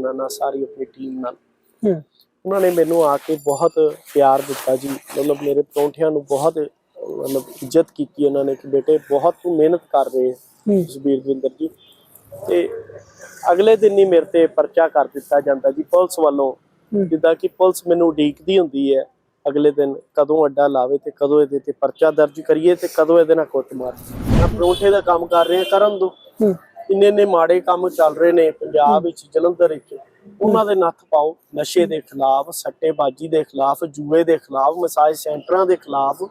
ਉਹਨਾਂ ਨਾਲ ਸਾਰੀ ਆਪਣੀ ਟੀਮ ਨਾਲ। ਉਹਨਾਂ ਨੇ ਮੈਨੂੰ ਆ ਕੇ ਬਹੁਤ ਪਿਆਰ ਦਿੱਤਾ ਜੀ। ਮਤਲਬ ਮੇਰੇ ਪਰੌਂਠਿਆਂ ਨੂੰ ਬਹੁਤ ਮਤਲਬ ਇੱਜ਼ਤ ਕੀਤੀ ਉਹਨਾਂ ਨੇ ਕਿ ਬੇਟੇ ਬਹੁਤ ਤੂੰ ਮਿਹਨਤ ਕਰ ਰਹੇ ਹੈ ਜਸਬੀਰ ਦਵਿੰਦਰ ਜੀ। ਤੇ ਅਗਲੇ ਦਿਨ ਹੀ ਮੇਰੇ ਤੇ ਪਰਚਾ ਕਰ ਦਿੱਤਾ ਜਾਂਦਾ ਜੀ ਪੁਲਿਸ ਵੱਲੋਂ। ਜਿੱਦਾਂ ਕਿ ਪੁਲਿਸ ਮੈਨੂੰ ਉਡੀਕਦੀ ਹੁੰਦੀ ਹੈ ਅਗਲੇ ਦਿਨ ਕਦੋਂ ਅੱਡਾ ਲਾਵੇ ਤੇ ਕਦੋਂ ਇਹਦੇ ਤੇ ਪਰਚਾ ਦਰਜ ਕਰੀਏ ਤੇ ਕਦੋਂ ਇਹਦੇ ਨਾਲ ਕੁੱਟ ਮਾਰ ਮੈਂ ਪਰੌਂਠੇ ਦਾ ਕੰਮ ਕਰ ਰਿਹਾ ਕਰਨ ਦੋ। ਇੰਨੇ ਇੰਨੇ ਮਾੜੇ ਕੰਮ ਚੱਲ ਰਹੇ ਨੇ ਪੰਜਾਬ ਵਿੱਚ ਜਲੰਧਰ ਵਿੱਚ ਉਹਨਾਂ ਦੇ ਨੱਥ ਪਾਓ। ਨਸ਼ੇ ਦੇ ਖਿਲਾਫ ਸੱਟੇਬਾਜ਼ੀ ਦੇ ਖਿਲਾਫ ਜੂਏ ਦੇ ਖਿਲਾਫ ਮਸਾਜ ਸੈਂਟਰਾਂ ਦੇ ਖਿਲਾਫ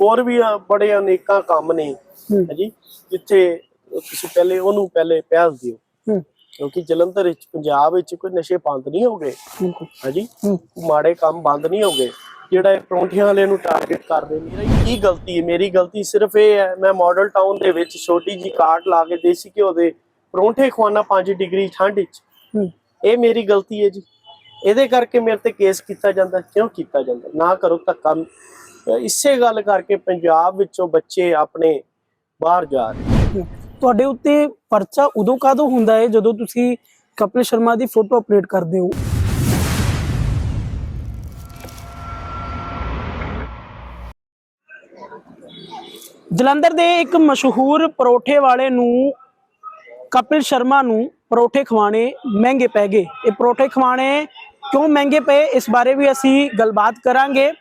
ਹੋਰ ਵੀ ਬੜੇ ਅਨੇਕਾਂ ਕੰਮ ਨੇ। ਹਾਂਜੀ ਜਿੱਥੇ ਤੁਸੀਂ ਪਹਿਲੇ ਉਹਨੂੰ ਪਹਿਲੇ ਪਹਿਲ ਦਿਓ। ਕਿਉਂਕਿ ਜਲੰਧਰ ਵਿੱਚ ਪੰਜਾਬ ਵਿੱਚ ਕੋਈ ਨਸ਼ੇ ਬੰਦ ਨਹੀਂ ਹੋ ਗਏ। ਬਿਲਕੁਲ। ਹਾਂਜੀ ਮਾੜੇ ਕੰਮ ਬੰਦ ਨਹੀਂ ਹੋ ਗਏ। ਜਿਹੜਾ ਇਹ ਪਰੌਂਠਿਆਂ ਵਾਲੇ ਨੂੰ ਟਾਰਗੇਟ ਕਰਦੇ ਨੇ। ਮੇਰੀ ਕੀ ਗਲਤੀ ਹੈ? ਮੇਰੀ ਗਲਤੀ ਸਿਰਫ ਇਹ ਹੈ ਮੈਂ ਮਾਡਲ ਟਾਊਨ ਦੇ ਵਿੱਚ ਛੋਟੀ ਜੀ ਕਾਟ ਲਾ ਕੇ ਦੇਸੀ ਘਿਓ ਦੇ ਪਰੌਂਠੇ ਖਵਾਨਾ 5 ਡਿਗਰੀ ਠੰਡ ਵਿੱਚ। ਇਹ ਮੇਰੀ ਗਲਤੀ ਹੈ ਜੀ। ਇਹਦੇ ਕਰਕੇ ਮੇਰੇ ਤੇ ਕੇਸ ਕੀਤਾ ਜਾਂਦਾ। ਕਿਉਂ ਕੀਤਾ ਜਾਂਦਾ? ਨਾ ਕਰੋ ਧੱਕਾ। ਇਸੇ ਗੱਲ ਕਰਕੇ ਪੰਜਾਬ ਵਿੱਚੋਂ ਬੱਚੇ ਆਪਣੇ ਬਾਹਰ ਜਾ ਰਹੇ। ਤੁਹਾਡੇ ਉੱਤੇ ਪਰਚਾ ਉਦੋਂ ਕਾਦੋਂ ਹੁੰਦਾ ਹੈ ਜਦੋਂ ਤੁਸੀਂ ਕਪਿਲ ਸ਼ਰਮਾ ਦੀ ਫੋਟੋ ਅਪਲੋਡ ਕਰਦੇ ਹੋ? ਜਲੰਧਰ ਦੇ ਇੱਕ ਮਸ਼ਹੂਰ ਪਰੋਠੇ ਵਾਲੇ ਨੂੰ ਕਪਿਲ ਸ਼ਰਮਾ ਨੂੰ ਪਰੋਠੇ ਖਵਾਣੇ ਮਹਿੰਗੇ ਪੈ ਗਏ। ਇਹ ਪਰੋਠੇ ਖਵਾਣੇ ਕਿਉਂ ਮਹਿੰਗੇ ਪਏ? ਇਸ ਬਾਰੇ ਵੀ ਅਸੀਂ ਗੱਲਬਾਤ ਕਰਾਂਗੇ।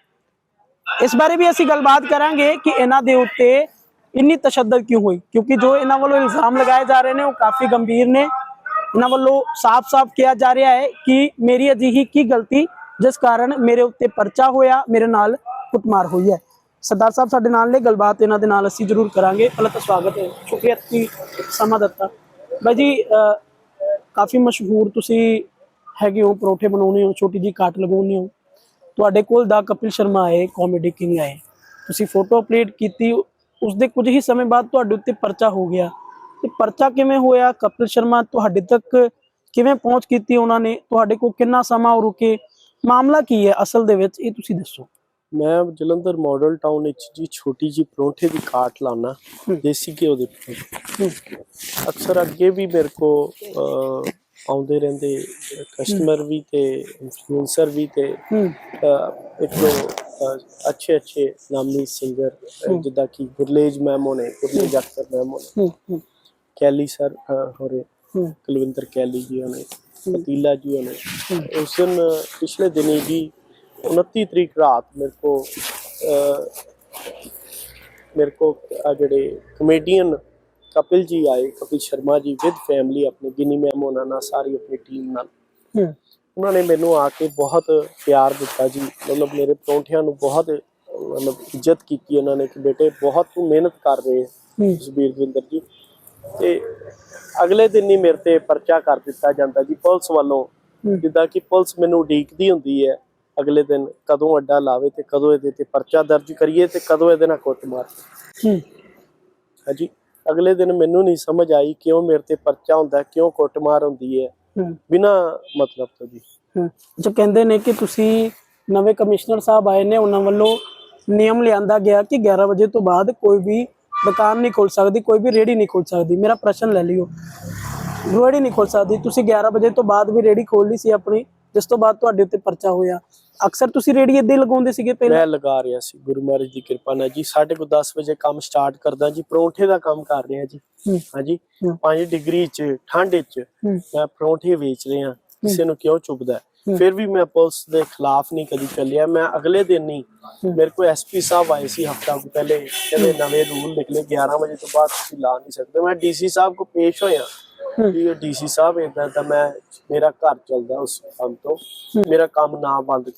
ਇਸ ਬਾਰੇ ਵੀ ਅਸੀਂ ਗੱਲਬਾਤ ਕਰਾਂਗੇ ਕਿ ਇਹਨਾਂ ਦੇ ਉੱਤੇ ਇੰਨੀ ਤਸ਼ੱਦਦ ਕਿਉਂ ਹੋਈ? ਕਿਉਂਕਿ ਜੋ ਇਹਨਾਂ ਵੱਲੋਂ ਇਲਜ਼ਾਮ ਲਗਾਏ ਜਾ ਰਹੇ ਨੇ, ਉਹ ਕਾਫੀ ਗੰਭੀਰ ਨੇ। ਇਹਨਾਂ ਵੱਲੋਂ ਸਾਫ਼-ਸਾਫ਼ ਕਿਹਾ ਜਾ ਰਿਹਾ ਹੈ ਕਿ ਮੇਰੀ ਅਜਿਹੀ ਕੀ ਗਲਤੀ, ਜਿਸ ਕਾਰਨ ਮੇਰੇ ਉੱਤੇ ਪਰਚਾ ਹੋਇਆ, ਮੇਰੇ ਨਾਲ ਕੁੱਟਮਾਰ ਹੋਈ ਹੈ। ਸਰਦਾਰ ਸਾਹਿਬ ਸਾਡੇ ਨਾਲ ਨੇ, ਗੱਲਬਾਤ ਇਹਨਾਂ ਦੇ ਨਾਲ ਅਸੀਂ ਜ਼ਰੂਰ ਕਰਾਂਗੇ। ਪਹਿਲਾਂ ਤਾਂ ਸਵਾਗਤ ਹੈ। ਸ਼ੁਕਰੀਆ ਤੁਸੀਂ ਸਮਾਂ ਦਿੱਤਾ। ਬਾਈ ਜੀ ਕਾਫੀ ਮਸ਼ਹੂਰ ਤੁਸੀਂ ਹੈਗੇ ਹੋ, ਪਰੋਠੇ ਬਣਾਉਣੇ ਹੋ, ਛੋਟੀ ਜੀ ਕਾਟ ਲਗਾਉਣੇ ਹੋ। ਤੁਹਾਡੇ ਕੋਲ ਦਾ ਕਪਿਲ ਸ਼ਰਮਾ ਆਏ ਕਾਮੇਡੀ ਕਿੰਗ ਆਏ। ਤੁਸੀਂ ਫੋਟੋ ਅਪਲੋਡ ਕੀਤੀ ਉਸ ਦੇ ਕੁਝ ਹੀ ਸਮੇਂ ਬਾਅਦ ਤੁਹਾਡੇ ਉੱਤੇ ਪਰਚਾ ਹੋ ਗਿਆ। ਤੇ ਪਰਚਾ ਕਿਵੇਂ ਹੋਇਆ? ਕਪਿਲ ਸ਼ਰਮਾ ਤੁਹਾਡੇ ਤੱਕ ਕਿਵੇਂ ਪਹੁੰਚ ਕੀਤੀ ਉਹਨਾਂ ਨੇ? ਤੁਹਾਡੇ ਕੋਲ ਕਿੰਨਾ ਸਮਾਂ ਉਹ ਰੁਕੇ? ਮਾਮਲਾ ਕੀ ਹੈ ਅਸਲ ਦੇ ਵਿੱਚ, ਇਹ ਤੁਸੀਂ ਦੱਸੋ। ਮੈਂ ਜਲੰਧਰ ਮਾਡਲ ਟਾਊਨ ਵਿੱਚ ਜੀ ਛੋਟੀ ਜੀ ਪਰੌਂਠੇ ਦੀ ਕਾਟ ਲਾਣਾ ਦੇਸੀ ਘਿਓ ਦੇ ਅਕਸਰ ਅੱਗੇ ਵੀ ਮੇਰੇ ਕੋ ਆਉਂਦੇ ਰਹਿੰਦੇ ਕਸਟਮਰ ਵੀ ਤੇ ਇਨਫਲੂਐਂਸਰ ਵੀ ਤੇ ਇੱਕ ਅੱਛੇ ਅੱਛੇ ਨਾਮੀ ਸਿੰਗਰ ਜਿੱਦਾਂ ਕਿ ਗੁਰਲੇਜ ਮੈਮ ਹੋਣੇ, ਗੁਰਲੇਜ ਅਖਤਰ ਮੈਮ ਹੋਣੇ, ਕੈਲੀ ਸਰ ਹੋਰੇ ਹੂੰ ਕੁਲਵਿੰਦਰ ਕੈਲੀ ਜੀ ਹੋਣੇ ਪਤੀਲਾ ਜੀ ਹੋਣੇ। ਉਸ ਦਿਨ ਪਿਛਲੇ ਦਿਨੀ ਜੀ 29 ਤਰੀਕ ਰਾਤ ਮੇਰੇ ਕੋ ਮੇਰੇ ਕੋ ਜਿਹੜੇ ਕਮੇਡੀਅਨ ਕਪਿਲ ਜੀ ਆਏ ਕਪਿਲ ਸ਼ਰਮਾ ਜੀ ਵਿਦ ਫੈਮਿਲੀ ਆਪਣੇ ਗਿਨੀ ਮੈਮ ਉਹਨਾਂ ਨਾਲ ਸਾਰੀ ਆਪਣੀ ਟੀਮ ਨਾਲ। ਉਹਨਾਂ ਨੇ ਮੈਨੂੰ ਆ ਕੇ ਬਹੁਤ ਪਿਆਰ ਦਿੱਤਾ ਜੀ। ਮਤਲਬ ਮੇਰੇ ਪਰੌਂਠਿਆਂ ਨੂੰ ਬਹੁਤ ਮਤਲਬ ਇੱਜ਼ਤ ਕੀਤੀ ਉਹਨਾਂ ਨੇ ਕਿ ਬੇਟੇ ਬਹੁਤ ਤੂੰ ਮਿਹਨਤ ਕਰ ਰਹੇ ਹੈ। ਜਸਬੀਰ ਦਵਿੰਦਰ ਜੀ। ਤੇ ਅਗਲੇ ਦਿਨ ਹੀ ਮੇਰੇ ਤੇ ਪਰਚਾ ਕਰ ਦਿੱਤਾ ਜਾਂਦਾ ਜੀ ਪੁਲਿਸ ਵੱਲੋਂ। ਜਿੱਦਾਂ ਕਿ ਪੁਲਿਸ ਮੈਨੂੰ ਉਡੀਕਦੀ ਹੁੰਦੀ ਹੈ। ਅਗਲੇ ਦਿਨ ਕਦੋਂ ਅੱਡਾ ਲਾਵੇ ਤੇ ਕਦੋਂ ਇਹਦੇ ਤੇ ਪਰਚਾ ਦਰਜ ਕਰੀਏ ਤੇ ਕਦੋਂ ਇਹਦੇ ਨਾਲ ਕੁੱਟ ਮਾਰ। ਹੂੰ। ਹਾਂਜੀ। ਅਗਲੇ ਦਿਨ ਮੈਨੂੰ ਨਹੀਂ ਸਮਝ ਆਈ ਕਿਉਂ ਮੇਰੇ ਤੇ ਪਰਚਾ ਹੁੰਦਾ ਕਿਉਂ ਕੁੱਟਮਾਰ ਹੁੰਦੀ ਹੈ। ਬਿਨਾ ਮਤਲਬ ਤੋਂ ਜੀ। ਜੋ ਕਹਿੰਦੇ ਨੇ ਕਿ ਤੁਸੀਂ ਨਵੇਂ ਕਮਿਸ਼ਨਰ ਸਾਹਿਬ ਆਏ ਨੇ ਉਹਨਾਂ ਵੱਲੋਂ ਨਿਯਮ ਲਿਆਂਦਾ ਗਿਆ ਕਿ 11 ਵਜੇ ਤੋਂ ਬਾਅਦ ਕੋਈ ਵੀ ਦੁਕਾਨ ਨਹੀਂ ਖੋਲ ਸਕਦੀ ਕੋਈ ਵੀ ਰੇੜੀ ਨਹੀਂ ਖੋਲ ਸਕਦੀ। ਮੇਰਾ ਪ੍ਰਸ਼ਨ ਲੈ ਲਿਓ। ਰੇੜੀ ਨਹੀਂ ਖੋਲ ਸਕਦੀ। ਤੁਸੀਂ 11 ਵਜੇ ਤੋਂ ਬਾਅਦ ਵੀ ਰੇੜੀ ਖੋਲ ਲਈ ਸੀ ਆਪਣੀ? ਜਿਸ ਤੋਂ ਬਾਅਦ ਤੁਹਾਡੇ ਉੱਤੇ ਪਰਚਾ ਹੋਇਆ। ਅਕਸਰ ਤੁਸੀਂ ਰੇੜੀ ਇੱਦਾਂ ਹੀ ਲਗਾਉਂਦੇ ਸੀਗੇ ਪਹਿਲਾਂ? ਮੈਂ ਲਗਾ ਰਿਹਾ ਸੀ। ਗੁਰੂ ਮਹਾਰਾਜ ਦੀ ਕਿਰਪਾ ਨਾਲ ਜੀ 10:30 ਵਜੇ ਕੰਮ ਸਟਾਰਟ ਕਰਦਾ ਜੀ। ਪਰੌਂਠੇ ਦਾ ਕੰਮ ਕਰ ਰਿਹਾ ਜੀ। ਹੂੰ, ਹਾਂਜੀ? ਹੂੰ। 5 ਡਿਗਰੀ ਚ ਠੰਡ ਹੂੰ, ਮੈਂ ਪਰੌਂਠੇ ਵੇਚ ਰਿਹਾ। ਕਿਸੇ ਨੂੰ ਕਿਉਂ ਚੁੱਭਦਾ ਹੈ? ਹੂੰ। ਫਿਰ ਵੀ ਮੈਂ ਪੁਲਿਸ ਦੇ ਖਿਲਾਫ ਨਹੀਂ ਕਦੀ ਚੱਲਿਆ। ਮੈਂ ਅਗਲੇ ਦਿਨ ਹੀ ਹੂੰ। ਮੇਰੇ ਕੋਲ ਐਸਪੀ ਸਾਹਿਬ ਆਏ ਸੀ ਹਫਤਾ ਕੁ ਪਹਿਲੇ। ਕਹਿੰਦੇ ਨਵੇਂ ਰੂਲ ਨਿਕਲੇ। 11 ਵਜੇ ਤੋਂ ਬਾਅਦ ਤੁਸੀਂ ਲਾ ਨਹੀਂ ਸਕਦੇ। ਮੈਂ ਡੀਸੀ ਸਾਹਿਬ ਕੋ ਪੇਸ਼ ਹੋਇਆ। ਕਿ ਡੀਸੀ ਸਾਹਿਬ ਇਦਾਂ ਤਾਂ ਮੈਂ ਮੇਰਾ ਘਰ ਚੱਲਦਾ ਉਸ ਕੰਮ ਤੋਂ ਮੇਰਾ ਕੰਮ ਨਾ ਬੰਦ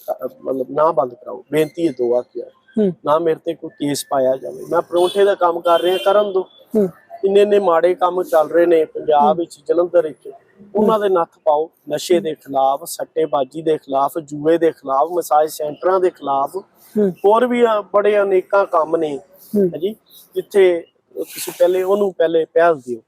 ਮਤਲਬ ਨਾ ਬੰਦ ਕਰਾਓ ਬੇਨਤੀ ਹੈ ਦੋ ਹੱਥ ਹੂੰ, ਨਾ ਮੇਰੇ ਤੇ ਕੋਈ ਕੇਸ ਪਾਇਆ ਜਾਵੇ। ਮੈਂ ਪਰੌਂਠੇ ਦਾ ਕੰਮ ਕਰ ਰਿਹਾ ਕਰਨ ਦੋ। ਇੰਨੇ ਇੰਨੇ ਮਾੜੇ ਕੰਮ ਚੱਲ ਰਹੇ ਨੇ ਪੰਜਾਬ ਵਿੱਚ ਜਲੰਧਰ ਵਿੱਚ। ਉਹਨਾਂ ਦੇ ਨੱਥ ਪਾਓ ਨਸ਼ੇ ਦੇ ਖਿਲਾਫ ਸੱਟੇਬਾਜ਼ੀ ਦੇ ਖਿਲਾਫ ਜੂਏ ਦੇ ਖਿਲਾਫ ਮਸਾਜ ਸੈਂਟਰਾਂ ਦੇ ਖਿਲਾਫ। ਹੋਰ ਵੀ ਬੜੇ ਅਨੇਕਾਂ ਕੰਮ ਨੇ। ਹਾਂਜੀ ਜਿੱਥੇ ਤੁਸੀਂ ਪਹਿਲੇ ਉਹਨੂੰ ਪਹਿਲੇ ਪਹਿਲ ਦਿਓ।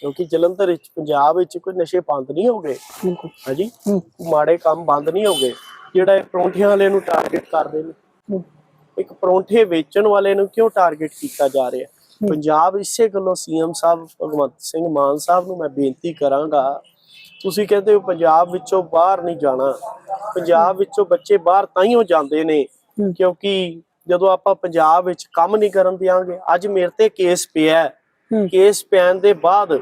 ਕਿਉਂਕਿ ਜਲੰਧਰ ਵਿੱਚ ਪੰਜਾਬ ਵਿੱਚ ਕੋਈ ਨਸ਼ੇ ਬੰਦ ਨਹੀਂ ਹੋ ਬਿਲਕੁਲ। ਹਾਂਜੀ? ਹੂੰ, ਮਾੜੇ ਕੰਮ ਬੰਦ ਨਹੀਂ ਹੋ ਗਏ। ਜਿਹੜਾ ਇਹ ਪਰੌਂਠਿਆਂ ਵਾਲੇ ਨੂੰ ਟਾਰਗੇਟ ਕਰਦੇ ਨੇ। ਹੂੰ, ਇੱਕ ਪਰੌਂਠੇ ਵੇਚਣ ਵਾਲੇ ਨੂੰ ਕਿਉਂ ਟਾਰਗੇਟ ਕੀਤਾ ਜਾ ਰਿਹਾ? ਪੰਜਾਬ ਇਸੇ ਗੱਲੋਂ ਸੀਐਮ ਸਾਹਿਬ ਭਗਵੰਤ ਸਿੰਘ ਮਾਨ ਸਾਹਿਬ ਨੂੰ ਮੈਂ ਬੇਨਤੀ ਕਰਾਂਗਾ ਤੁਸੀਂ ਕਹਿੰਦੇ ਹੋ ਪੰਜਾਬ ਵਿੱਚੋਂ ਬਾਹਰ ਨਹੀਂ ਜਾਣਾ। ਪੰਜਾਬ ਵਿੱਚੋਂ ਬੱਚੇ ਬਾਹਰ ਤਾਈਓ ਜਾਂਦੇ ਨੇ। ਹੂੰ। ਕਿਉਂਕਿ ਜਦੋਂ ਆਪਾਂ ਪੰਜਾਬ ਵਿੱਚ ਕੰਮ ਨਹੀਂ ਕਰਨ ਦਿਆਂਗੇ ਅੱਜ ਮੇਰੇ ਤੇ ਕੇਸ ਪਿਆ ਹੈ। ਹੂੰ। ਕੇਸ ਪੈਣ ਦੇ ਬਾਅਦ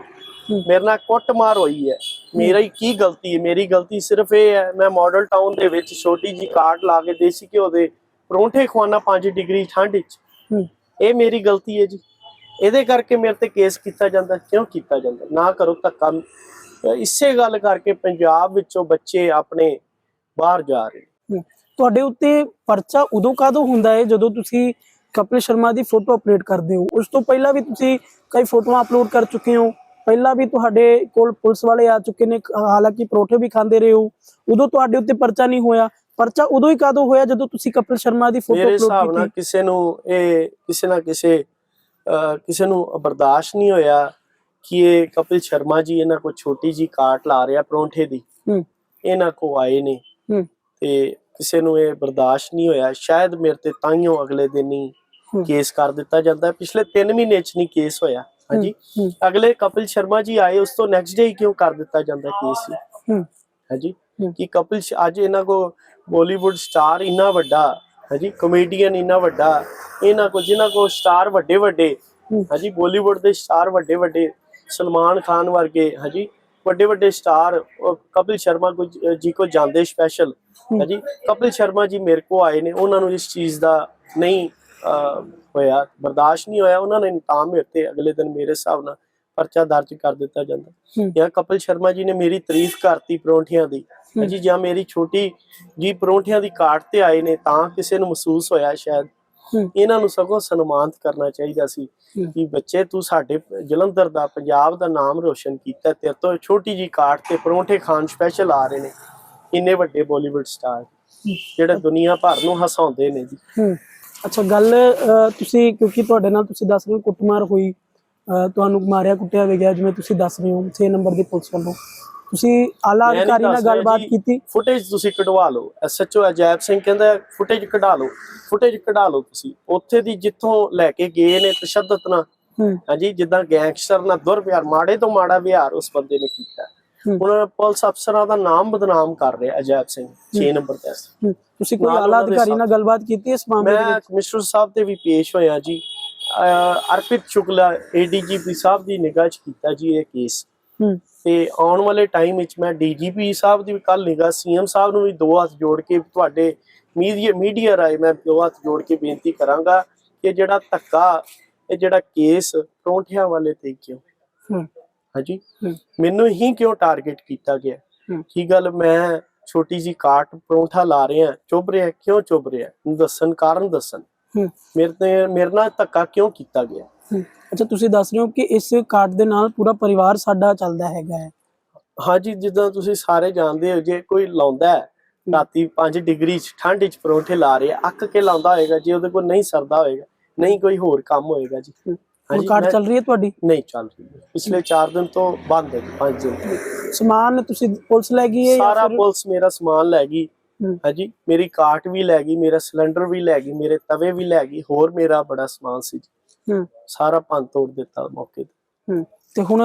ਮੇਰੇ ਨਾਲ ਕੁੱਟਮਾਰ ਹੋਈ ਹੈ। ਮੇਰਾ ਹੀ ਕੀ ਗਲਤੀ ਹੈ? ਮੇਰੀ ਗਲਤੀ ਸਿਰਫ ਇਹ ਹੈ ਮੈਂ ਮਾਡਲ ਟਾਊਨ ਦੇ ਵਿੱਚ ਛੋਟੀ ਜੀ ਕਾਟ ਲਾ ਕੇ ਦੇਸੀ ਘਿਓ ਦੇ ਪਰੌਂਠੇ ਖਵਾਉਣਾ 5 ਡਿਗਰੀ ਠੰਡ ਵਿੱਚ। ਇਹ ਮੇਰੀ ਗਲਤੀ ਹੈ ਜੀ। ਇਹਦੇ ਕਰਕੇ ਮੇਰੇ ਤੇ ਕੇਸ ਕੀਤਾ ਜਾਂਦਾ ਕਿਉਂ ਕੀਤਾ ਜਾਂਦਾ? ਨਾ ਕਰੋ ਧੱਕਾ। ਇਸੇ ਗੱਲ ਕਰਕੇ ਪੰਜਾਬ ਵਿੱਚੋਂ ਬੱਚੇ ਆਪਣੇ ਬਾਹਰ ਜਾ ਰਹੇ ਤੁਹਾਡੇ ਉੱਤੇ ਪਰਚਾ ਉਦੋਂ ਕਾਦੋਂ ਹੁੰਦਾ ਹੈ? ਜਦੋਂ ਤੁਸੀਂ ਕਪਿਲ ਸ਼ਰਮਾ ਦੀ ਫੋਟੋ ਅਪਲੋਡ ਕਰਦੇ ਹੋ। ਉਸ ਤੋਂ ਪਹਿਲਾਂ ਵੀ ਤੁਸੀਂ ਕਈ ਫੋਟੋਆਂ ਅਪਲੋਡ ਕਰ ਚੁੱਕੇ ਹੋ। ਪਹਿਲਾਂ ਵੀ ਤੁਹਾਡੇ ਕੋਲ ਪੁਲਿਸ ਵਾਲੇ ਆ ਚੁੱਕੇ ਨੇ। ਹਾਲਾਂਕਿ ਪਰੋਠੇ ਵੀ ਖਾਂਦੇ ਰਹੇ ਹੋ। ਉਦੋਂ ਤੁਹਾਡੇ ਉੱਤੇ ਪਰਚਾ ਨਹੀਂ ਹੋਇਆ। ਪਰਚਾ ਉਦੋਂ ਹੀ ਕਾਦੋਂ ਹੋਇਆ ਜਦੋਂ ਤੁਸੀਂ ਕਪਿਲ ਸ਼ਰਮਾ ਦੀ ਫੋਟੋ ਮੇਰੇ ਹਿਸਾਬ ਅਪਲੋਡ ਨਾਲ ਕੀਤੀ ਕਿਸੇ ਨੂੰ ਇਹ ਕਿਸੇ ਨਾ ਕਿਸੇ ਕਿਸੇ ਨੂੰ ਬਰਦਾਸ਼ਤ ਨਹੀਂ ਹੋਇਆ ਕਿ ਇਹ ਕਪਿਲ ਸ਼ਰਮਾ ਜੀ ਇਹਨਾਂ ਕੋ ਛੋਟੀ ਜੀ ਕਾਟ ਲਾ ਰਿਹਾ ਪਰੌਂਠੇ ਦੀ। ਹੂੰ। ਇਹਨਾਂ ਕੋ ਆਏ ਨੇ। ਹੂੰ। ਤੇ ਕਿਸੇ ਨੂੰ ਇਹ ਬਰਦਾਸ਼ਤ ਨਹੀਂ ਹੋਇਆ ਸ਼ਾਇਦ ਮੇਰੇ ਤੇ ਤਾਈਓ ਅਗਲੇ ਦਿਨ ਹੀ। ਕੇਸ ਕਰ ਦਿੱਤਾ ਜਾਂਦਾ। ਪਿਛਲੇ 3 ਮਹੀਨੇ ਚ ਨਹੀਂ ਕੇਸ ਹੋਇਆ ਹਾਂਜੀ ਅਗਲੇ ਕਪਿਲ ਸ਼ਰਮਾ ਜੀ ਆਏ ਉਸ ਤੋਂ ਨੈਕਸਟ ਡੇ ਹੀ ਕਿਉਂ ਕਰ ਦਿੱਤਾ ਜਾਂਦਾ ਕੇਸ ਹੂੰ ਹਾਂਜੀ। ਕਿ ਕਪਿਲ ਅੱਜ ਇਹਨਾਂ ਕੋ ਬਾਲੀਵੁੱਡ ਸਟਾਰ ਇੰਨਾ ਵੱਡਾ ਹਾਂਜੀ ਕਮੇਡੀਅਨ ਇੰਨਾ ਵੱਡਾ ਇਹਨਾਂ ਕੋ ਜਿਨ੍ਹਾਂ ਕੋ ਸਟਾਰ ਵੱਡੇ ਵੱਡੇ। ਹਾਂਜੀ ਬਾਲੀਵੁੱਡ ਦੇ ਸਟਾਰ ਵੱਡੇ ਵੱਡੇ ਸਲਮਾਨ ਖਾਨ ਵਰਗੇ ਹਾਂਜੀ ਵੱਡੇ ਵੱਡੇ ਸਟਾਰ ਕਪਿਲ ਸ਼ਰਮਾ ਜ- ਜੀ ਕੋ ਜਾਂਦੇ ਸਪੈਸ਼ਲ ਹਾਂਜੀ ਕਪਿਲ ਸ਼ਰਮਾ ਜੀ ਮੇਰੇ ਕੋ ਆਏ ਨੇ ਉਹਨਾਂ ਨੂੰ ਇਸ ਚੀਜ਼ ਦਾ ਨਹੀਂ ਹੋਇਆ ਬਰਦਾਸ਼ਤ ਨਹੀਂ ਹੋਇਆ ਉਹਨਾਂ ਨੇ ਤਾਂ ਮੇਰੇ ਤੇ ਅਗਲੇ ਦਿਨ ਮੇਰੇ ਹਿਸਾਬ ਨਾਲ ਪਰਚਾ ਦਰਜ ਕਰ ਦਿੱਤਾ ਜਾਂਦਾ। ਜਾਂ ਕਪਿਲ ਸ਼ਰਮਾ ਜੀ ਨੇ ਮੇਰੀ ਤਾਰੀਫ ਕਰਤੀ ਪਰੌਂਠਿਆਂ ਦੀ ਹਾਂਜੀ ਜਾਂ ਮੇਰੀ ਛੋਟੀ ਜੀ ਪਰੌਂਠਿਆਂ ਦੀ ਕਾਟ ਤੇ ਆਏ ਨੇ ਤਾਂ ਕਿਸੇ ਨੂੰ ਮਹਿਸੂਸ ਹੋਇਆ ਸ਼ਾਇਦ। ਇਹਨਾਂ ਨੂੰ ਸਗੋਂ ਸਨਮਾਨਿਤ ਕਰਨਾ ਚਾਹੀਦਾ ਸੀ। ਕਿ ਬੱਚੇ ਤੂੰ ਸਾਡੇ ਜਲੰਧਰ ਦਾ ਪੰਜਾਬ ਦਾ ਨਾਮ ਰੋਸ਼ਨ ਕੀਤਾ ਤੇਰੇ ਤੋਂ ਛੋਟੀ ਜੀ ਕਾਟ ਤੇ ਪਰੌਂਠੇ ਖਾਣ ਸਪੈਸ਼ਲ ਆ ਰਹੇ ਨੇ। ਇੰਨੇ ਵੱਡੇ ਬਾਲੀਵੁੱਡ ਸਟਾਰ ਜਿਹੜੇ ਦੁਨੀਆ ਭਰ ਨੂੰ ਹਸਾਉਂਦੇ ਨੇ ਜੀ। ਅੱਛਾ ਗੱਲ ਤੁਸੀਂ ਕਿਉਂਕਿ ਤੁਹਾਡੇ ਨਾਲ ਤੁਸੀਂ ਦੱਸ ਰਹੇ ਹੋ ਕੁੱਟਮਾਰ ਹੋਈ ਤੁਹਾਨੂੰ ਮਾਰਿਆ ਕੁੱਟਿਆ ਵੀ ਗਿਆ ਜਿਵੇਂ ਤੁਸੀਂ ਦੱਸ ਰਹੇ ਹੋ 6 ਨੰਬਰ ਦੀ ਪੁਲਿਸ ਵੱਲੋਂ। ਤੁਸੀਂ ਆਲਾ ਮੈਂ ਨਹੀਂ ਅਧਿਕਾਰੀ ਨਾਲ ਦੱਸ ਰਿਹਾ ਗੱਲਬਾਤ ਜੀ, ਕੀਤੀ? ਫੁਟੇਜ ਤੁਸੀਂ ਕਢਵਾ ਲਓ। ਐਸਐਚਓ ਅਜੈਬ ਸਿੰਘ ਕਹਿੰਦਾ ਫੁਟੇਜ ਕਢਾ ਲਓ। ਫੁਟੇਜ ਕਢਾ ਲਓ ਤੁਸੀਂ। ਉੱਥੇ ਦੀ ਜਿੱਥੋਂ ਲੈ ਕੇ ਗਏ ਨੇ ਤਸ਼ੱਦਦ ਨਾਲ ਹੂੰ। ਹਾਂਜੀ ਜਿੱਦਾਂ ਗੈਂਗਸਟਰ ਨਾਲ ਦੁਰਵਿਹਾਰ ਮਾੜੇ ਤੋਂ ਮਾੜਾ ਵਿਹਾਰ ਉਸ ਬੰਦੇ ਨੇ ਕੀਤਾ। ਹੂੰ। ਉਹਨਾਂ ਨੇ ਪੁਲਿਸ ਅਫਸਰਾਂ ਦਾ ਨਾਮ ਬਦਨਾਮ ਕਰ ਰਿਹਾ ਅਜੈਬ ਸਿੰਘ 6 ਨੰਬਰ ਤੇ ਹੂੰ। ਤੁਸੀਂ ਕੋਈ ਨਾਲ ਆਲਾ ਉਹਨਾਂ ਦੇ ਅਧਿਕਾਰੀ ਨਾਲ ਸਾਥ- ਗੱਲਬਾਤ ਕੀਤੀ ਇਸ ਮਾਮਲੇ ਦੇ ਮੈਂ ਵਿੱਚ? ਕਮਿਸ਼ਨਰ ਸਾਹਿਬ ਤੇ ਵੀ ਪੇਸ਼ ਹੋਇਆ ਜੀ। ਅਹ ਅਰਪਿਤ ਸ਼ੁਕਲਾ ਏਡੀਜੀਪੀ ਸਾਹਿਬ ਦੀ ਨਿਗਾਹ 'ਚ ਕੀਤਾ ਜੀ ਇਹ ਕੇਸ ਹੂੰ। ਤੇ ਆਉਣ ਵਾਲੇ ਟਾਈਮ ਵਿੱਚ ਮੈਂ ਡੀਜੀਪੀ ਸਾਹਿਬ ਦੀ ਕੱਲ ਨਿਗਾਹ ਸੀਐਮ ਸਾਹਿਬ ਨੂੰ ਵੀ ਦੋ ਹੱਥ ਜੋੜ ਕੇ ਤੁਹਾਡੇ ਮੀਡੀਆ ਮੀਡੀਆ ਰਾਏ ਮੈਂ ਦੋ ਹੱਥ ਜੋੜ ਕੇ ਬੇਨਤੀ ਕਰਾਂਗਾ ਕਿ ਜਿਹੜਾ ਧੱਕਾ ਇਹ ਜਿਹੜਾ ਕੇਸ ਪਰੌਂਠਿਆਂ ਵਾਲੇ ਤੇ ਕਿਉਂ? ਹਾਂਜੀ? ਮੈਨੂੰ ਹੀ ਕਿਉਂ ਟਾਰਗੇਟ ਕੀਤਾ ਗਿਆ। ਕੀ ਗੱਲ ਮੈਂ ਛੋਟੀ ਜੀ ਕਾਟ ਪਰੌਂਠਾ ਲਾ ਰਿਹਾ ਚੁੱਭ ਰਿਹਾ ਕਿਉਂ ਚੁੱਭ ਰਿਹਾ? ਦੱਸਣ ਕਾਰਨ ਦੱਸਣ। ਹੂੰ ਮੇਰੇ ਤੇ ਮੇਰੇ ਨਾਲ ਧੱਕਾ ਕਿਉਂ ਕੀਤਾ ਗਿਆ। ਅੱਛਾ ਤੁਸੀਂ ਦੱਸ ਰਹੇ ਹੋ ਕਿ ਇਸ ਕਾਰਡ ਦੇ ਨਾਲ ਪੂਰਾ ਪਰਿਵਾਰ ਸਾਡਾ ਚੱਲਦਾ ਹੈਗਾ ਹੈ ਹਾਂਜੀ ਜਿੱਦਾਂ ਤੁਸੀਂ ਸਾਰੇ ਜਾਣਦੇ ਹੋ ਜੇ ਕੋਈ ਲਾਉਂਦਾ ਹੈ ਰਾਤੀ 5 ਡਿਗਰੀ ਚ ਠੰਡ ਚ ਪਰੌਂਠੇ ਲਾ ਰਿਹਾ ਅੱਕ ਕੇ ਲਾਉਂਦਾ ਹੋਏਗਾ ਜੇ ਉਹਦੇ ਕੋਲ ਨਹੀਂ ਸਰਦਾ ਹੋਏਗਾ ਨਹੀਂ ਕੋਈ ਹੋਰ ਕੰਮ ਹੋਏਗਾ ਜੀ ਹੁਣ ਕਾਰਡ ਚੱਲ ਰਹੀ ਹੈ ਤੁਹਾਡੀ ਨਹੀਂ ਚੱਲ ਰਹੀ। ਪਿਛਲੇ 4 ਦਿਨ ਤੋਂ ਬੰਦ ਹੈ 5 ਦਿਨ। ਸਮਾਨ ਤੁਸੀਂ ਪੁਲਿਸ ਲੈ ਗਈ ਹੈ ਸਾਰਾ ਪੁਲਿਸ ਮੇਰਾ ਸਮਾਨ ਲੈ ਗਈ। ਹਾਂਜੀ ਮੇਰੀ ਕਾਟ ਵੀ ਲੈ ਗਈ ਮੇਰਾ ਸਿਲੰਡਰ ਵੀ ਲੈ ਗਈ ਮੇਰੇ ਤਵੇ ਵੀ ਲੈ ਗਈ ਹੋਰ ਮੇਰਾ ਬੜਾ ਸਮਾਨ ਸੀ ਜੀ। ਹੂੰ। ਸਾਰਾ ਭੰਨ ਤੋੜ ਦਿੱਤਾ ਮੌਕੇ ਤੇ। ਹੂੰ ਤੇ ਹੁਣ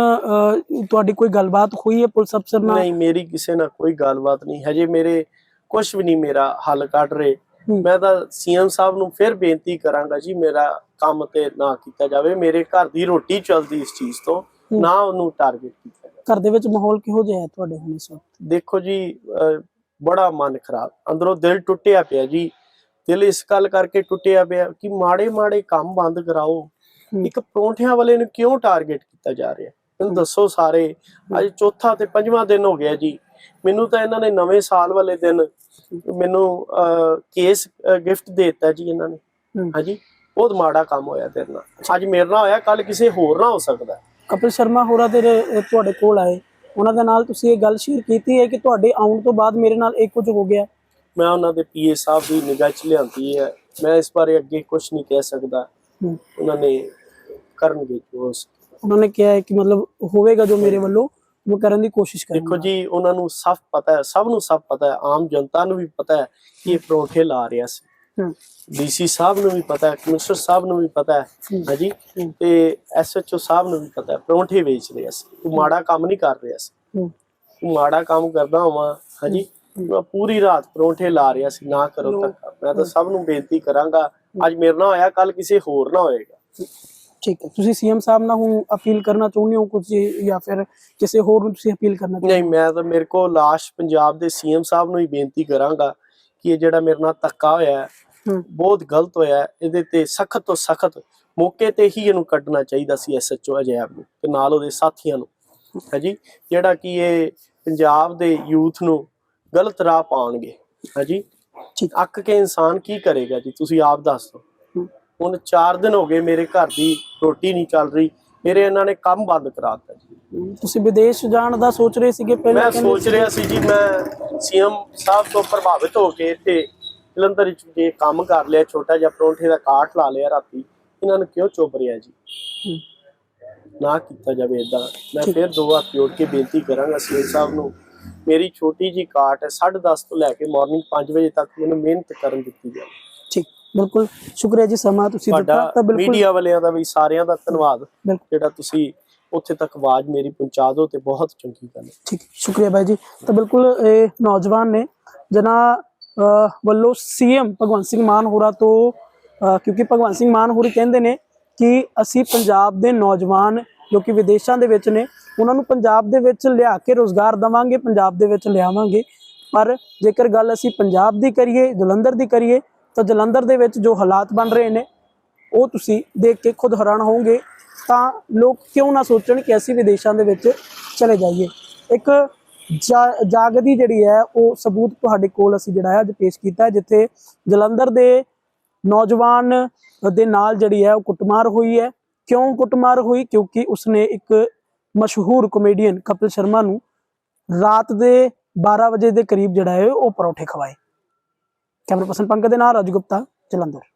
ਤੁਹਾਡੀ ਕੋਈ ਗੱਲਬਾਤ ਹੋਈ ਹੈ ਪੁਲਿਸ ਅਫਸਰ ਨਾਲ? ਨਹੀਂ ਮੇਰੀ ਕਿਸੇ ਨਾਲ ਕੋਈ ਗੱਲਬਾਤ ਨਹੀਂ ਹਜੇ ਮੇਰੇ ਕੁਝ ਵੀ ਨਹੀਂ ਮੇਰਾ ਹੱਲ ਕੱਢ ਰਹੇ। ਮੈਂ ਤਾਂ ਸੀਐਮ ਸਾਹਿਬ ਨੂੰ ਫਿਰ ਬੇਨਤੀ ਕਰਾਂਗਾ ਜੀ ਮੇਰਾ ਕੰਮ ਤੇ ਨਾ ਕੀਤਾ ਜਾਵੇ ਮੇਰੇ ਘਰ ਦੀ ਰੋਟੀ ਚੱਲਦੀ ਇਸ ਚੀਜ਼ ਤੋਂ। ਨਾ ਉਹਨੂੰ ਟਾਰਗੇਟ ਕੀਤਾ ਜਾਵੇ। ਘਰ ਦੇ ਵਿੱਚ ਮਾਹੌਲ ਕਿਹੋ ਜਿਹਾ ਹੈ ਤੁਹਾਡੇ ਹੁਣ ਇਸ ਵਕਤ? ਦੇਖੋ ਜੀ ਬੜਾ ਮਨ ਖਰਾਬ ਅੰਦਰੋਂ ਦਿਲ ਟੁੱਟਿਆ ਪਿਆ ਜੀ। ਦਿਲ ਇਸ ਗੱਲ ਕਰਕੇ ਟੁੱਟਿਆ ਪਿਆ ਕਿ ਮਾੜੇ ਮਾੜੇ ਕੰਮ ਬੰਦ ਕਰਾਓ। ਇੱਕ ਪਰੌਂਠਿਆਂ ਵਾਲੇ ਨੂੰ ਕਿਉਂ ਟਾਰਗੇਟ ਕੀਤਾ ਜਾ ਰਿਹਾ? ਮੈਨੂੰ ਦੱਸੋ ਸਾਰੇ ਅੱਜ ਚੌਥਾ ਤੇ ਪੰਜਵਾਂ ਦਿਨ ਹੋ ਗਿਆ ਜੀ। ਮੈਨੂੰ ਤਾਂ ਇਹਨਾਂ ਨੇ ਨਵੇਂ ਸਾਲ ਵਾਲੇ ਦਿਨ ਮੈਨੂੰ ਕੇਸ ਗਿਫਟ ਦੇ ਦਿੱਤਾ ਜੀ ਇਹਨਾਂ ਨੇ। ਹਾਂਜੀ ਬਹੁਤ ਮਾੜਾ ਕੰਮ ਹੋਇਆ ਤੇਰੇ ਨਾਲ। ਅੱਜ ਮੇਰੇ ਨਾਲ ਹੋਇਆ ਕੱਲ ਕਿਸੇ ਹੋਰ ਨਾਲ ਹੋ ਸਕਦਾ। ਕਪਿਲ ਸ਼ਰਮਾ ਹੋਰਾਂ ਅਹ, ਤੁਹਾਡੇ ਕੋਲ ਆਏ। ਉਹਨਾਂ ਦੇ ਨਾਲ ਤੁਸੀਂ ਇਹ ਗੱਲ ਸ਼ੇਅਰ ਕੀਤੀ ਹੈ ਕਿ ਤੁਹਾਡੇ ਆਉਣ ਤੋਂ ਬਾਅਦ ਮੇਰੇ ਨਾਲ ਇਹ ਕੁਝ ਹੋ ਗਿਆ? ਮੈਂ ਉਹਨਾਂ ਦੇ ਪੀਏ ਸਾਹਿਬ ਦੀ ਨਿਗਾਹ 'ਚ ਲਿਆਂਦੀ ਹੈ। ਮੈਂ ਇਸ ਬਾਰੇ ਅੱਗੇ ਕੁਝ ਨਹੀਂ ਕਹਿ ਸਕਦਾ। ਉਹਨਾਂ ਨੇ ਕਰਨਗੇ ਜੋ ਉਹਨਾਂ ਨੇ ਕਿਹਾ ਹੈ ਕਿ ਮਤਲਬ ਹੋਵੇਗਾ ਜੋ ਮੇਰੇ ਵੱਲੋਂ ਮੈਂ ਕਰਨ ਦੀ ਕੋਸ਼ਿਸ਼ ਦੇਖੋ ਕਰਾਂਗਾ ਜੀ ਉਹਨਾਂ ਨੂੰ ਸਭ ਪਤਾ ਹੈ ਸਭ ਨੂੰ ਸਭ ਪਤਾ ਹੈ ਆਮ ਜਨਤਾ ਨੂੰ ਵੀ ਪਤਾ ਹੈ ਕਿ ਇਹ ਪਰੌਂਠੇ ਲਾ ਰਿਹਾ ਸੀ। ਡੀਸੀ ਸਾਹਿਬ ਨੂੰ ਵੀ ਪਤਾ ਹੈ ਕਮਿਸ਼ਨਰ ਸਾਹਿਬ ਨੂੰ ਵੀ ਪਤਾ ਹੈ। ਹਾਂਜੀ। ਤੇ ਐਸਐਚਓ ਸਾਹਿਬ ਨੂੰ ਵੀ ਪਤਾ ਹੈ ਪਰੌਂਠੇ ਵੇਚ ਰਿਹਾ ਸੀ ਉਹ ਮਾੜਾ ਕੰਮ ਨਹੀਂ ਕਰ ਰਿਹਾ ਸੀ ਹੂੰ। ਮਾੜਾ ਕੰਮ ਕਰਦਾ ਹੋਵਾਂ ਹਾਂਜੀ ਮੈਂ ਪੂਰੀ ਰਾਤ ਪਰੌਂਠੇ ਲਾ ਰਿਹਾ ਸੀ ਨਾ ਕਰੋ ਧੱਕਾ। ਮੈਂ ਤਾਂ ਸਭ ਨੂੰ ਬੇਨਤੀ ਕਰਾਂਗਾ ਅੱਜ ਮੇਰੇ ਨਾਲ ਹੋਇਆ ਕੱਲ ਕਿਸੇ ਹੋਰ ਨਾਲ ਹੋਏਗਾ। ਠੀਕ ਹੈ। ਤੁਸੀਂ ਸੀਐਮ ਸਾਹਿਬ ਨਾਲ ਹੁਣ ਅਪੀਲ ਕਰਨਾ ਚਾਹੁੰਦੇ ਹੋ ਕੁਝ ਜਾਂ ਫਿਰ ਕਿਸੇ ਹੋਰ ਨੂੰ ਤੁਸੀਂ ਅਪੀਲ ਕਰਨਾ ਚਾਹੁੰਦੇ ਨਹੀਂ ਮੈਂ ਤਾਂ ਮੇਰੇ ਕੋਲ ਲਾਸ਼ ਪੰਜਾਬ ਦੇ ਸੀਐਮ ਸਾਹਿਬ ਨੂੰ ਹੀ ਬੇਨਤੀ ਕਰਾਂਗਾ ਕਿ ਇਹ ਜਿਹੜਾ ਮੇਰੇ ਨਾਲ ਧੱਕਾ ਹੋਇਆ ਹੈ ਹੂੰ। ਬਹੁਤ ਗਲਤ ਹੋਇਆ ਹੈ। ਇਹਦੇ ਤੇ ਸਖਤ ਤੋਂ ਸਖਤ ਮੌਕੇ ਤੇ ਹੀ ਇਹਨੂੰ ਕੱਢਣਾ ਚਾਹੀਦਾ ਸੀ ਐਸਐਚਓ ਅਜੈਬ ਨੂੰ ਤੇ ਨਾਲ ਉਹਦੇ ਸਾਥੀਆਂ ਨੂੰ। ਹਾਂਜੀ ਜਿਹੜਾ ਕਿ ਇਹ ਪੰਜਾਬ ਦੇ ਯੂਥ ਨੂੰ ਗਲਤ ਰਾਹ ਪਾਉਣਗੇ। ਹਾਂਜੀ ਠੀਕ। ਅੱਕ ਕੇ ਇਨਸਾਨ ਕੀ ਕਰੇਗਾ ਜੀ? ਤੁਸੀਂ ਆਪ ਦੱਸ ਹੂੰ। ਹੁਣ 4 ਦਿਨ ਹੋ ਗਏ ਮੇਰੇ ਘਰ ਦੀ ਰੋਟੀ ਨਹੀਂ ਚੱਲ ਰਹੀ ਮੇਰੇ ਇਹਨਾਂ ਨੇ ਕੰਮ ਬੰਦ ਕਰਾ ਦਿੱਤਾ ਜੀ। ਤੁਸੀਂ ਵਿਦੇਸ਼ ਜਾਣ ਦਾ ਸੋਚ ਰਹੇ ਸੀਗੇ ਪਹਿਲਾਂ ਮੈਂ ਕਹਿੰਦੇ ਸੋਚ ਰਿਹਾ ਸੀ ਜੀ ਮੈਂ ਸੀਐਮ ਸਾਹਿਬ ਤੋਂ ਪ੍ਰਭਾਵਿਤ ਹੋ ਕੇ ਤੇ ਜਲੰਧਰ ਵਿੱਚ ਜੇ ਕੰਮ ਕਰ ਲਿਆ ਛੋਟਾ ਜਿਹਾ ਪਰੌਂਠੇ ਦਾ ਕਾਟ ਲਾ ਲਿਆ ਰਾਤੀ ਇਹਨਾਂ ਨੂੰ ਕਿਉਂ ਚੁੱਪ ਰਿਹਾ ਜੀ? ਹੂੰ। ਨਾ ਕੀਤਾ ਜਾਵੇ ਇਦਾਂ ਮੈਂ ਫਿਰ ਦੋ ਹੱਥ ਜੋੜ ਕੇ ਬੇਨਤੀ ਕਰਾਂਗਾ ਸੀਐਮ ਸਾਹਿਬ ਨੂੰ ਮੇਰੀ ਛੋਟੀ ਜੀ ਕਾਟ ਹੈ 10:30 ਤੋਂ ਲੈ ਕੇ ਮਾਰਨਿੰਗ 5 ਵਜੇ ਤੱਕ ਮੈਨੂੰ ਮਿਹਨਤ ਕਰਨ ਦਿੱਤੀ ਜਾਵੇ। ਠੀਕ। ਬਿਲਕੁਲ ਸ਼ੁਕਰੀਆ ਜੀ ਸਮਾਂ ਤੁਸੀਂ ਦਿੱਤਾ ਤੁਹਾਡਾ ਤਾਂ ਬਿਲਕੁਲ ਮੀਡੀਆ ਵਾਲਿਆਂ ਦਾ ਵੀ ਸਾਰਿਆਂ ਦਾ ਧੰਨਵਾਦ ਜਿਹੜਾ ਤੁਸੀਂ ਉੱਥੇ ਤੱਕ ਆਵਾਜ਼ ਮੇਰੀ ਪਹੁੰਚਾ ਦਿਓ ਤੇ ਬਹੁਤ ਚੰਗੀ ਗੱਲ ਹੈ। ਠੀਕ ਸ਼ੁਕਰੀਆ ਭਾਈ ਜੀ। ਤਾਂ ਬਿਲਕੁਲ ਇਹ ਨੌਜਵਾਨ ਨੇ ਜਨਾ ਵੱਲੋਂ ਸੀਐਮ ਭਗਵੰਤ ਸਿੰਘ ਮਾਨ ਹੋਰਾਂ ਤੋਂ ਕਿਉਂਕਿ ਭਗਵੰਤ ਸਿੰਘ ਮਾਨ ਹੋਰੀ ਕਹਿੰਦੇ ਨੇ ਕਿ ਅਸੀਂ ਪੰਜਾਬ ਦੇ ਨੌਜਵਾਨ ਜੋ ਕਿ ਵਿਦੇਸ਼ਾਂ ਦੇ ਵਿੱਚ ਨੇ ਉਹਨਾਂ ਨੂੰ ਪੰਜਾਬ ਦੇ ਵਿੱਚ ਲਿਆ ਕੇ ਰੋਜ਼ਗਾਰ ਦਵਾਂਗੇ ਪੰਜਾਬ ਦੇ ਵਿੱਚ ਲਿਆਵਾਂਗੇ। ਪਰ ਜੇਕਰ ਗੱਲ ਅਸੀਂ ਪੰਜਾਬ ਦੀ ਕਰੀਏ ਜਲੰਧਰ ਦੀ ਕਰੀਏ ਤਾਂ ਜਲੰਧਰ ਦੇ ਵਿੱਚ ਜੋ ਹਾਲਾਤ ਬਣ ਰਹੇ ਨੇ, ਉਹ ਤੁਸੀਂ ਦੇਖ ਕੇ ਖੁਦ ਹੈਰਾਨ ਹੋਵੋਗੇ, ਤਾਂ ਲੋਕ ਕਿਉਂ ਨਾ ਸੋਚਣ ਕਿ ਅਸੀਂ ਵਿਦੇਸ਼ਾਂ ਦੇ ਵਿੱਚ ਚਲੇ ਜਾਈਏ। ਇੱਕ ਜਾ- ਜਾਗਦੀ ਜਿਹੜੀ ਹੈ, ਉਹ ਸਬੂਤ ਤੁਹਾਡੇ ਕੋਲ ਅਸੀਂ ਜਿਹੜਾ ਹੈ ਅੱਜ ਪੇਸ਼ ਕੀਤਾ ਜਿੱਥੇ ਜਲੰਧਰ ਦੇ ਨੌਜਵਾਨ ਦੇ ਨਾਲ ਜਿਹੜੀ ਹੈ, ਉਹ ਕੁੱਟਮਾਰ ਹੋਈ ਹੈ। ਕਿਉਂ ਕੁੱਟਮਾਰ ਹੋਈ? ਕਿਉਂਕਿ ਉਸਨੇ ਇੱਕ ਮਸ਼ਹੂਰ ਕਮੇਡੀਅਨ ਕਪਿਲ ਸ਼ਰਮਾ ਨੂੰ ਰਾਤ ਦੇ 12 ਵਜੇ ਦੇ ਕਰੀਬ ਜਿਹੜਾ ਹੈ, ਉਹ ਪਰੌਠੇ ਖਵਾਏ। ਕੈਮਰਾ ਪਰਸਨ ਪੰਕਜ ਦੇ ਨਾਲ ਰਾਜੂ ਗੁਪਤਾ ਜਲੰਧਰ।